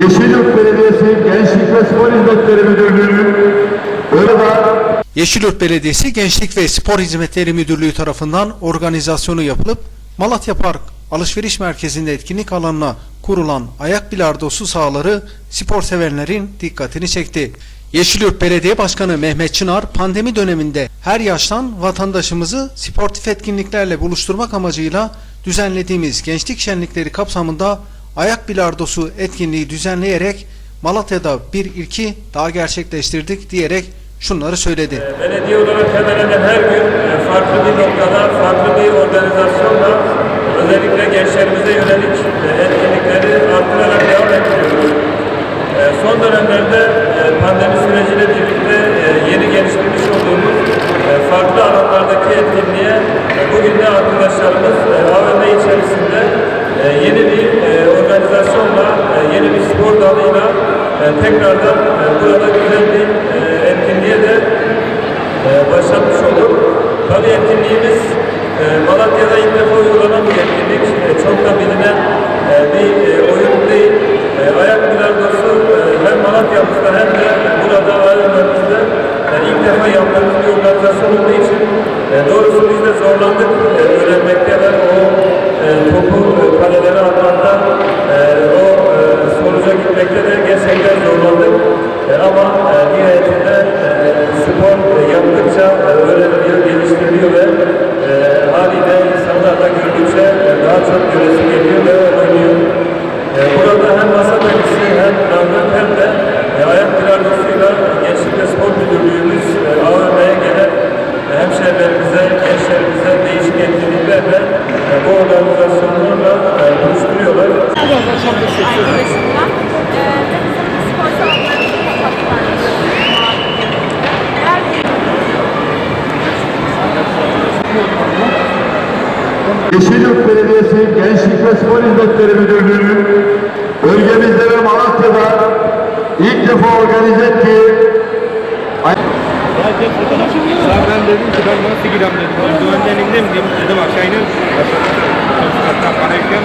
Yeşilyurt Belediyesi Gençlik ve Spor Hizmetleri Müdürlüğü Belediyesi Gençlik ve Spor Hizmetleri Müdürlüğü tarafından organizasyonu yapılıp Malatya Park Alışveriş Merkezi'nde etkinlik alanına kurulan ayak bilardosu sahaları spor sevenlerin dikkatini çekti. Yeşilyurt Belediye Başkanı Mehmet Çınar pandemi döneminde her yaştan vatandaşımızı sportif etkinliklerle buluşturmak amacıyla düzenlediğimiz gençlik şenlikleri kapsamında ayak bilardosu etkinliği düzenleyerek Malatya'da bir ilki daha gerçekleştirdik diyerek şunları söyledi. Belediye olarak hemen hemen her gün e, farklı bir noktada, farklı bir organizasyonla özellikle gençlerimize yönelik alanlardaki etkinliğe e, bugün de arkadaşlarımız e, AVM içerisinde e, yeni bir e, organizasyonla, e, yeni bir spor dalıyla e, tekrardan e, burada güzel bir e, etkinliğe de e, başlamış olduk. Tabii etkinliğimiz e, Malatya'da ilk defa uygulanan bir etkinlik. E, çok da bilinen e, bir e, oyun değil. E, ayak bilardosu e, hem Malatya'mızda hem de burada AVM'mizde e, ilk defa yaptığımız bir organizasyon olduğu için e, doğrusu biz de zorlandık e, öğrenmekte ve o e, topu e, kalelere atmakta e, o e, sonuca gitmekte de gerçekten zorlandık. E, ama Yeşilyurt Belediyesi Gençlik ve Spor Hizmetleri Müdürlüğü bölgemizde ve Malatya'da ilk defa organize ettiği Sonra ben dedim ki ben nasıl girem dedim. Ben güvenden indim dedim, aşağı inin. Para yüklen.